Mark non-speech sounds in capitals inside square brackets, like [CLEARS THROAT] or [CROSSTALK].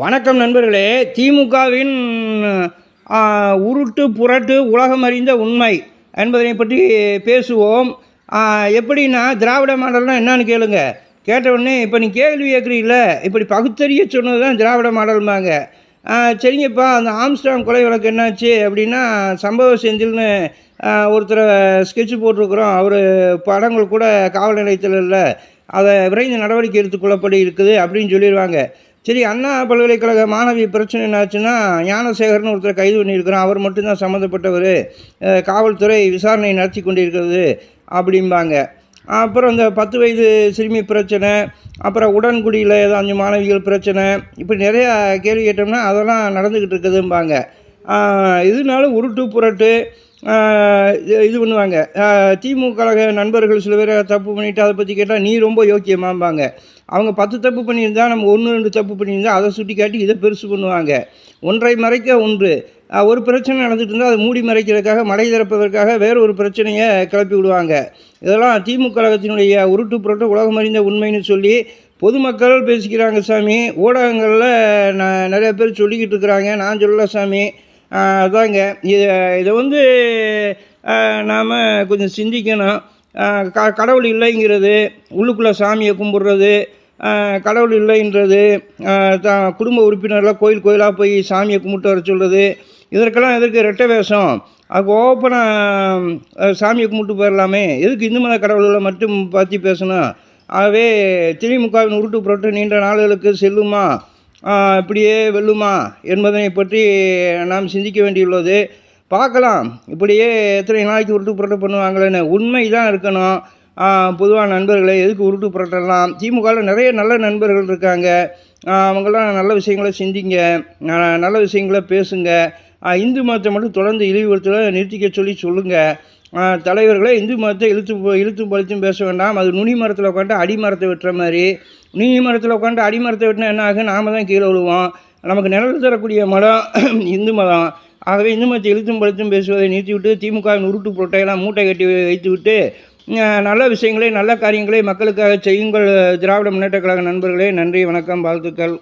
வணக்கம் நண்பர்களே. திமுகவின் உருட்டு புரட்டு உலகம் அறிந்த உண்மை என்பதனை பற்றி பேசுவோம். எப்படின்னா திராவிட மாடல்னால் என்னன்னு கேளுங்க. கேட்டவுடனே இப்போ நீ கேள்வி கேட்குறீங்கள இப்படி பகுத்தறிய சொன்னது தான் திராவிட மாடல்மாங்க சரிங்கப்பா அந்த ஆம்ஸ்டாம் கொலை வழக்கு என்னாச்சு அப்படின்னா சம்பவ செந்தில்னு ஒருத்தரை ஸ்கெட்ச் போட்டிருக்கிறோம். அவர் படங்கள் கூட காவல் நிலையத்தில் இல்லை. அதை விரைந்து நடவடிக்கை எடுத்துக்கொள்ளப்படி இருக்குது அப்படின்னு சொல்லிடுவாங்க சரி அண்ணா பல்கலைக்கழக மாணவி பிரச்சனை என்னாச்சுன்னா ஞானசேகர்னு ஒருத்தர் கைது பண்ணியிருக்கிறோம் அவர் மட்டும்தான் சம்மந்தப்பட்டவர். காவல்துறை விசாரணை நடத்தி கொண்டிருக்கிறது அப்படிம்பாங்க. அப்புறம் இந்த பத்து வயது சிறுமி பிரச்சனை அப்புறம் உடன்குடியில் ஏதோ அஞ்சு மாணவிகள் பிரச்சனை இப்படி நிறையா கேள்வி கேட்டோம்னா அதெல்லாம் நடந்துக்கிட்டு இருக்குதும்பாங்க. இதனால உருட்டு புரட்டு இது- இது பண்ணுவாங்க. திமுக கழக நண்பர்கள் சில பேர் தப்பு பண்ணிவிட்டு அதை பற்றி கேட்டால் நீ ரொம்ப யோக்கியமாம்பாங்க. அவங்க பத்து தப்பு பண்ணியிருந்தா நம்ம ஒன்று ரெண்டு தப்பு பண்ணியிருந்தா அதை சுட்டி காட்டி இதை பெருசு பண்ணுவாங்க. ஒன்றை மறைக்க ஒன்று. ஒரு பிரச்சனை நடந்துட்டு இருந்தால் அதை மூடி மறைக்கிறதுக்காக மடை திறப்பதற்காக வேறு ஒரு பிரச்சனையை கிளப்பி விடுவாங்க. இதெல்லாம் திமுக கழகத்தினுடைய உருட்டு புரட்டு உலகம் அறிந்த உண்மைன்னு சொல்லி பொதுமக்கள் பேசிக்கிறாங்க சாமி. ஊடகங்களில் ந நிறைய பேர் சொல்லிக்கிட்டு இருக்கிறாங்க. நான் சொல்லல சாமி. அதாங்க. இதை இதை வந்து நாம் கொஞ்சம் சிந்திக்கணும். க கடவுள் இல்லைங்கிறது உள்ளுக்குள்ளே சாமியை கும்பிட்றது கடவுள் இல்லைன்றது த தான் குடும்ப உறுப்பினர்லாம் கோயில் கோயிலாக போய் சாமியை கும்பிட்டு வர சொல்கிறது இதற்கெல்லாம் எதற்கு ரெட்டை வேஷம்? அது ஓப்பனாக சாமியை கும்பிட்டு போயிடலாமே எதுக்கு இந்து மத கடவுள்களை மட்டும் பற்றி பேசணும்? ஆகவே திமுகவின் உருட்டு புரட்டு நீண்ட நாள்களுக்கு செல்லுமா? இப்படியே வெல்லுமா என்பதனை பற்றி நாம் சிந்திக்க வேண்டியுள்ளது. பார்க்கலாம். இப்படியே எத்தனை நாளைக்கு உருட்டு புரட்டு பண்ணுவாங்களேன்னு. உண்மை தான் இருக்கணும் பொதுவாக நண்பர்களை எதுக்கு உருட்டு புரட்டலாம்? திமுகவில் நிறைய நல்ல நண்பர்கள் இருக்காங்க. அவங்களாம் நல்ல விஷயங்களை சிந்திங்க. நல்ல விஷயங்களை பேசுங்க. இந்து மதத்தை மட்டும் தொடர்ந்து இழிவுபடுத்தல நிறுத்திக்க சொல்லி சொல்லுங்கள் தலைவர்களே இந்து மதத்தை இழுத்து இழுத்தும் பழுத்தும் பேச வேண்டாம். அது நுனி மரத்தில் உட்காந்து அடி மரத்தை வெட்டுற மாதிரி. நுனி மரத்தில் உட்காந்து அடி மரத்தை வெட்டினா என்ன ஆகும்? நாம தான் கீழே விழுவோம். நமக்கு நிழல் தரக்கூடிய மதம் [CLEARS THROAT] இந்து மதம். ஆகவே இந்து மதத்தை இழுத்தும் பழுத்தும் பேசுவதை நிறுத்திவிட்டு திமுகவின் உருட்டு புரட்டையெல்லாம் மூட்டை கட்டி வைத்துவிட்டு விட்டு நல்ல விஷயங்களை நல்ல காரியங்களை மக்களுக்காக செய்யுங்கள். திராவிட முன்னேற்ற கழக நண்பர்களே நன்றி வணக்கம் வாழ்த்துக்கள்.